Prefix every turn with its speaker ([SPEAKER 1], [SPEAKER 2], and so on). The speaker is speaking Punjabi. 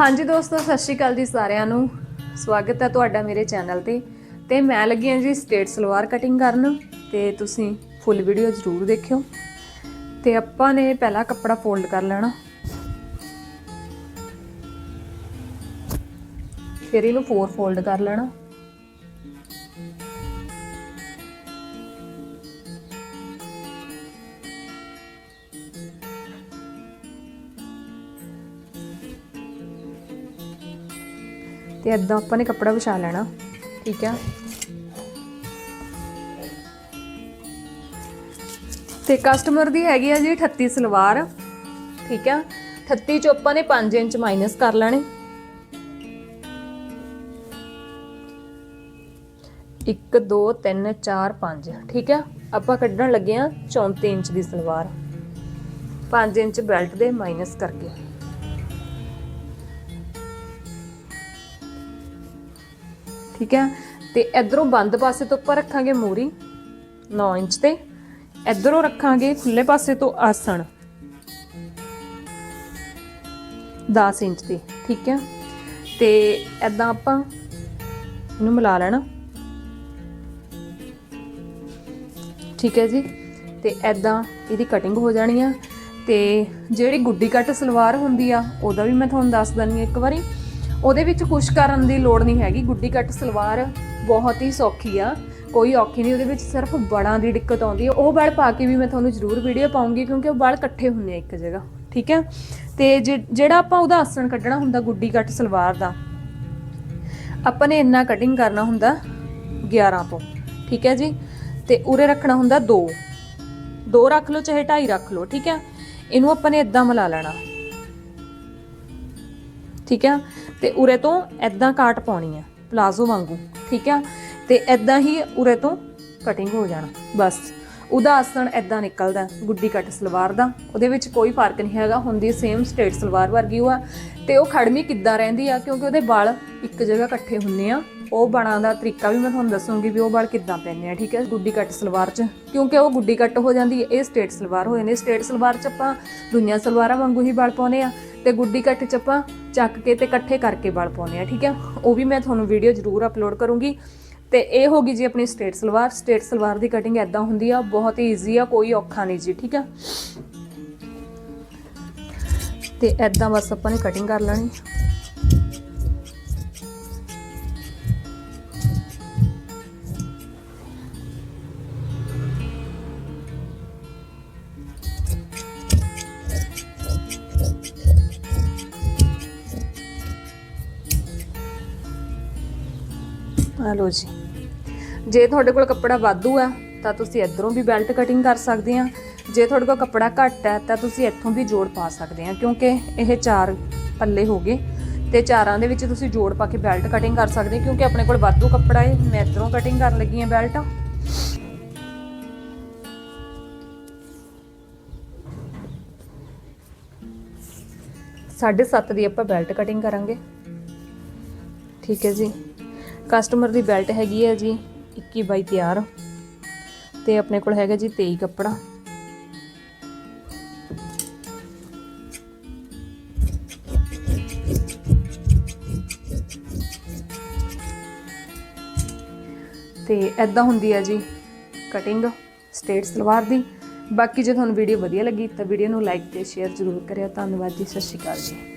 [SPEAKER 1] ਹਾਂਜੀ ਦੋਸਤੋ, ਸਤਿ ਸ਼੍ਰੀ ਅਕਾਲ ਜੀ ਸਾਰਿਆਂ ਨੂੰ। ਸਵਾਗਤ ਹੈ ਤੁਹਾਡਾ ਮੇਰੇ ਚੈਨਲ ਤੇ। ਤੇ ਮੈਂ ਲੱਗੀ ਹਾਂ ਜੀ ਸਟੇਟ ਸਲਵਾਰ ਕਟਿੰਗ ਕਰਨ ਤੇ ਤੁਸੀਂ ਫੁੱਲ ਵੀਡੀਓ ਜ਼ਰੂਰ ਦੇਖਿਓ। ਤੇ ਆਪਾਂ ਨੇ ਪਹਿਲਾ ਕੱਪੜਾ ਫੋਲਡ ਕਰ ਲੈਣਾ। ਫਿਰ ਇਹਨੂੰ ਫੋਰ ਫੋਲਡ ਕਰ ਲੈਣਾ। ਤੇ ਇਦਾਂ ਆਪਾਂ ਨੇ ਕੱਪੜਾ ਵਿਛਾ ਲੈਣਾ, ਠੀਕ ਆ? ਤੇ ਕਸਟਮਰ ਦੀ ਹੈਗੀ ਆ ਜੀ 38 ਸਲਵਾਰ, ਠੀਕ ਆ? 38 ਚੋਂ ਆਪਾਂ ਨੇ 5 ਇੰਚ ਮਾਈਨਸ ਕਰ ਲੈਣੇ। ਇੱਕ, ਦੋ, ਤਿੰਨ, ਚਾਰ, ਪੰਜ, ਠੀਕ ਆ? ਆਪਾਂ ਕੱਢਣ ਲੱਗੇ ਆ 34 ਇੰਚ ਦੀ ਸਲਵਾਰ। 5 ਇੰਚ ਬੈਲਟ ਦੇ ਮਾਈਨਸ ਕਰਕੇ। ਠੀਕ ਹੈ? ਤੇ ਇਧਰੋਂ ਬੰਦ ਪਾਸੇ ਤੋਂ ਉੱਪਰ ਰੱਖਾਂਗੇ ਮੂਰੀ 9 ਇੰਚ ਤੇ। ਇਧਰੋਂ ਰੱਖਾਂਗੇ ਖੁੱਲੇ ਪਾਸੇ ਤੋਂ ਆਸਣ 10 ਇੰਚ ਤੇ, ਠੀਕ ਹੈ? ਤੇ ਐਦਾਂ ਆਪਾਂ ਇਹਨੂੰ ਮਿਲਾ ਲੈਣਾ। ਠੀਕ ਹੈ ਜੀ? ਤੇ ਐਦਾਂ ਇਹਦੀ ਕਟਿੰਗ ਹੋ ਜਾਣੀ ਆ। ਤੇ ਜਿਹੜੀ ਗੁੱਡੀ ਕੱਟ ਸਲਵਾਰ ਹੁੰਦੀ ਆ, ਉਹਦਾ ਵੀ ਮੈਂ ਤੁਹਾਨੂੰ ਦੱਸ ਦਿੰਨੀ ਆ ਇੱਕ ਵਾਰੀ। ਉਹਦੇ ਵਿੱਚ ਕੁਛ ਕਰਨ ਦੀ ਲੋੜ ਨਹੀਂ ਹੈਗੀ। ਗੁੱਡੀ ਕੱਟ ਸਲਵਾਰ ਬਹੁਤ ਹੀ ਸੌਖੀ ਆ। ਕੋਈ ਔਖੀ ਨਹੀਂ, ਉਹਦੇ ਵਿੱਚ ਸਿਰਫ ਬੜਾਂ ਦੀ ਦਿੱਕਤ ਆਉਂਦੀ ਹੈ ਉਹ ਬੜ ਪਾ ਕੇ ਵੀ ਮੈਂ ਤੁਹਾਨੂੰ ਜ਼ਰੂਰ ਵੀਡੀਓ ਪਾਉਂਗੀ ਕਿਉਂਕਿ ਉਹ ਬੜ ਇਕੱਠੇ ਹੁੰਦੇ ਆ ਇੱਕ ਜਗ੍ਹਾ, ਠੀਕ ਹੈ ਤੇ ਜਿਹੜਾ ਆਪਾਂ ਉਹਦਾ ਆਸਣ ਕੱਢਣਾ ਹੁੰਦਾ ਗੁੱਡੀ ਕੱਟ ਸਲਵਾਰ ਦਾ, ਆਪਾਂ ਨੇ ਇੰਨਾ ਕਟਿੰਗ ਕਰਨਾ ਹੁੰਦਾ 11 ਤੋਂ, ਠੀਕ ਹੈ ਜੀ? ਤੇ ਉਰੇ ਰੱਖਣਾ ਹੁੰਦਾ 2 2 ਰੱਖ ਲਓ, ਚਾਹੇ 2.5 ਰੱਖ ਲਓ, ਠੀਕ ਹੈ ਇਹਨੂੰ ਆਪਾਂ ਨੇ ਇਦਾਂ ਮਿਲਾ ਲੈਣਾ। ਠੀਕ ਹੈ ਤੇ ਉਰੇ ਤੋਂ ਇਦਾਂ ਕਾਟ ਪਾਉਣੀ ਆ, ਪਲਾਜ਼ੋ ਵਾਂਗੂ, ਠੀਕ ਆ? ਤੇ ਇਦਾਂ ਹੀ ਉਰੇ ਤੋਂ ਕਟਿੰਗ ਹੋ ਜਾਣਾ, ਬਸ। ਉਹਦਾ ਆਸਣ ਇਦਾਂ ਨਿਕਲਦਾ, ਗੁੱਡੀ ਕੱਟ ਸਲਵਾਰ ਦਾ। ਉਹਦੇ ਵਿੱਚ ਕੋਈ ਫ਼ਰਕ ਨਹੀਂ ਹੈਗਾ, ਹੁੰਦੀ ਸੇਮ ਸਟੇਟ ਸਲਵਾਰ ਵਰਗੀ ਉਹ ਆ। ਤੇ ਉਹ ਖੜਮੀ ਕਿੱਦਾਂ ਰਹਿੰਦੀ ਆ? ਕਿਉਂਕਿ ਉਹਦੇ ਵਾਲ ਇੱਕ ਜਗ੍ਹਾ ਇਕੱਠੇ ਹੁੰਦੇ ਆ। ਉਹ ਬਣਾ ਦਾ ਤਰੀਕਾ ਵੀ ਮੈਂ ਤੁਹਾਨੂੰ ਦੱਸੂਗੀ ਵੀ ਉਹ ਵਾਲ ਕਿੱਦਾਂ ਪੈਂਦੇ ਆ, ਠੀਕ ਹੈ? ਗੁੱਡੀ ਕੱਟ ਸਲਵਾਰ 'ਚ, ਕਿਉਂਕਿ ਉਹ ਗੁੱਡੀ ਕੱਟ ਹੋ ਜਾਂਦੀ ਹੈ, ਇਹ ਸਟੇਟ ਸਲਵਾਰ ਹੋ ਜਾਂਦੀ ਸਟੇਟ ਸਲਵਾਰ 'ਚ ਆਪਾਂ ਦੁਨੀਆ ਸਲਵਾਰਾਂ ਵਾਂਗੂ ਹੀ ਵਾਲ ਪਾਉਨੇ ਆ ਤੇ ਗੁੱਡੀ ਕੱਟ 'ਚ ਆਪਾਂ ਚੱਕ ਕੇ ਤੇ ਇਕੱਠੇ ਕਰਕੇ ਵਾਲ ਪਾਉਨੇ ਆ, ਠੀਕ ਹੈ? ਉਹ ਵੀ ਮੈਂ ਤੁਹਾਨੂੰ ਵੀਡੀਓ ਜ਼ਰੂਰ ਅਪਲੋਡ ਕਰੂੰਗੀ। ਤੇ ਇਹ ਹੋ ਗਈ ਜੀ ਆਪਣੀ ਸਟੇਟ ਸਲਵਾਰ। ਸਟੇਟ ਸਲਵਾਰ ਦੀ ਕਟਿੰਗ ਐਦਾਂ ਹੁੰਦੀ ਆ, ਬਹੁਤ ਹੀ ਈਜ਼ੀ ਆ, ਕੋਈ ਔਖਾ ਨਹੀਂ ਜੀ, ਠੀਕ ਆ ਤੇ ਐਦਾਂ ਬਸ ਆਪਾਂ ਨੇ ਕਟਿੰਗ ਕਰ ਲੈਣੀ। ਆ ਲੋ ਜੀ। ਜੇ ਤੁਹਾਡੇ ਕੋਲ ਕੱਪੜਾ ਵਾਧੂ ਆ, ਤਾਂ ਤੁਸੀਂ ਇਧਰੋਂ ਵੀ ਬੈਲਟ ਕਟਿੰਗ ਕਰ ਸਕਦੇ ਆ। ਜੇ ਤੁਹਾਡੇ ਕੋਲ ਕੱਪੜਾ ਘੱਟ ਹੈ ਤਾਂ ਤੁਸੀਂ ਇੱਥੋਂ ਵੀ ਜੋੜ ਪਾ ਸਕਦੇ ਆ, ਕਿਉਂਕਿ ਇਹ ਚਾਰ ਪੱਲੇ ਹੋ ਗਏ। ਤੇ ਚਾਰਾਂ ਦੇ ਵਿੱਚ ਤੁਸੀਂ ਜੋੜ ਪਾ ਕੇ ਬੈਲਟ ਕਟਿੰਗ ਕਰ ਸਕਦੇ ਕਿਉਂਕਿ ਆਪਣੇ ਕੋਲ ਵਾਧੂ ਕੱਪੜਾ ਹੈ ਮੈਂ ਇਧਰੋਂ ਕਟਿੰਗ ਕਰਨ ਲੱਗੀ ਆ ਬੈਲਟ। ਸਾਢੇ ਸੱਤ ਦੀ ਆਪਾਂ ਬੈਲਟ ਕਟਿੰਗ ਕਰਾਂਗੇ। ਠੀਕ ਹੈ ਜੀ। ਕਸਟਮਰ ਦੀ ਬੈਲਟ ਹੈਗੀ ਹੈ ਜੀ 21 ਬਾਈ ਤਿਆਰ। ਤੇ ਆਪਣੇ ਕੋਲ ਹੈਗਾ ਜੀ 23 ਕੱਪੜਾ। ਤੇ ਐਦਾਂ ਹੁੰਦੀ ਹੈ ਜੀ ਕਟਿੰਗ ਸਟੇਟ ਸਲਵਾਰ ਦੀ। ਬਾਕੀ ਜੇ ਤੁਹਾਨੂੰ ਵੀਡੀਓ ਵਧੀਆ ਲੱਗੀ ਤਾਂ ਵੀਡੀਓ ਨੂੰ ਲਾਈਕ ਤੇ ਸ਼ੇਅਰ ਜ਼ਰੂਰ ਕਰਿਓ। ਧੰਨਵਾਦ ਜੀ, ਸਤਿ ਸ਼੍ਰੀ ਅਕਾਲ ਜੀ।